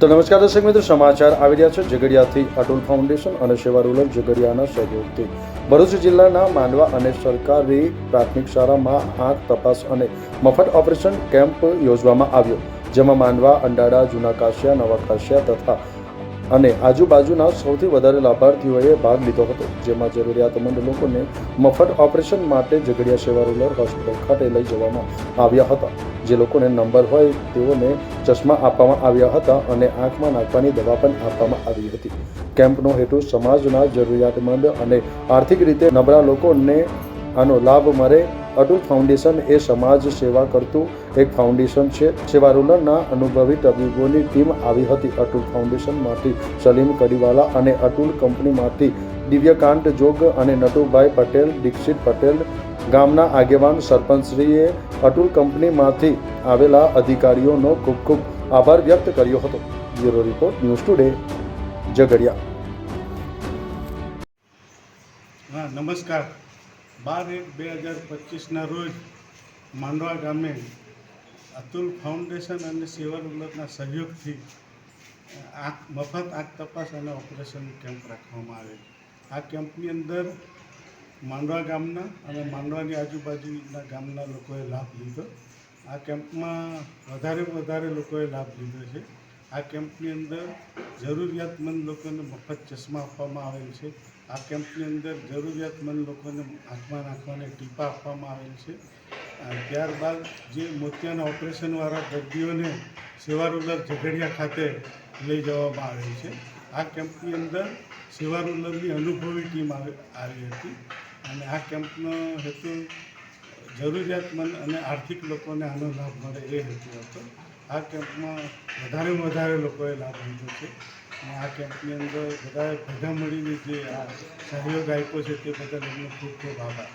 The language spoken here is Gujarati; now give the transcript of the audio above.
તો નમસ્કાર દર્શક મિત્રો, સમાચાર આવી રહ્યા છે ઝઘડિયાથી. અટુલ ફાઉન્ડેશન અને સેવા રૂરલ ઝઘડિયાના સહયોગથી. ભરૂચ જિલ્લાના માંડવા અને સરકારી પ્રાથમિક શાળામાં આંખ તપાસ અને મફત ઓપરેશન કેમ્પ યોજવામાં આવ્યો, જેમાં માંડવા, અંડાડા, જૂના કાશિયા, નવા કાશિયા તથા અને આજુબાજુના સૌથી વધારે લાભાર્થીઓએ ભાગ લીધો હતો, જેમાં જરૂરિયાતમંદ લોકોને મફત ઓપરેશન માટે ઝઘડિયા સેવા રૂરલ હોસ્પિટલ ખાતે લઈ જવામાં આવ્યા હતા. જે લોકોને નંબર હોય તેઓને ચશ્મા આપવામાં આવ્યા હતા અને આંખમાં નાખવાની દવા પણ આપવામાં આવી હતી. કેમ્પનો હેતુ સમાજના જરૂરિયાતમંદ અને આર્થિક રીતે નબળા લોકોને આનો લાભ મળે અટુલ ફાઉન્ડેશન એ સમાજ સેવા કરતું એક ફાઉન્ડેશન છે. સેવા રૂરલના અનુભવી તબીબોની ટીમ આવી હતી. અટુલ ફાઉન્ડેશનમાંથી સલીમ કડીવાલા અને અટુલ કંપનીમાંથી દિવ્યકાંત જોગ અને નટુભાઈ પટેલ, દીક્ષિત પટેલ ગામના આગેવાન સરપંચશ્રીએ અટુલ કંપનીમાંથી આવેલા અધિકારીઓનો ખૂબ ખૂબ આભાર વ્યક્ત કર્યો હતો. Bureau report, news today, Jhagadia. નમસ્કાર. બાર એક બે હજાર પચીસના રોજ માંડવા ગામે અતુલ ફાઉન્ડેશન અને સેવા રૂલરના સહયોગથી આંખ, મફત આંખ તપાસ અને ઓપરેશન કેમ્પ રાખવામાં આવે. આ કેમ્પની અંદર માંડવા ગામના અને માંડવાની આજુબાજુના ગામના લોકોએ લાભ લીધો. આ કેમ્પમાં વધારે વધારે લોકોએ લાભ લીધો છે. આ કેમ્પની અંદર જરૂરિયાતમંદ લોકોને મફત ચશ્મા આપવામાં આવેલ છે. આ કેમ્પની અંદર જરૂરિયાતમંદ લોકોને હાથમાં નાખવાને ટીપા આપવામાં આવેલ છે. ત્યારબાદ જે મોતિયાના ઓપરેશનવાળા દર્દીઓને સેવા ઝઘડિયા ખાતે લઈ જવામાં આવેલ છે. આ કેમ્પની અંદર સેવા અનુભવી ટીમ આવી હતી અને આ કેમ્પનો હેતુ જરૂરિયાતમંદ અને આર્થિક લોકોને આનો લાભ મળે એ હેતુ હતો. આ કેમ્પમાં વધારેમાં વધારે લોકોએ લાભ લીધો છે. અને આ કેમ્પની અંદર બધાએ ભેગા મળીને જે આ સહયોગ આપ્યો છે તે બદલ એમનો ખૂબ ખૂબ આભાર.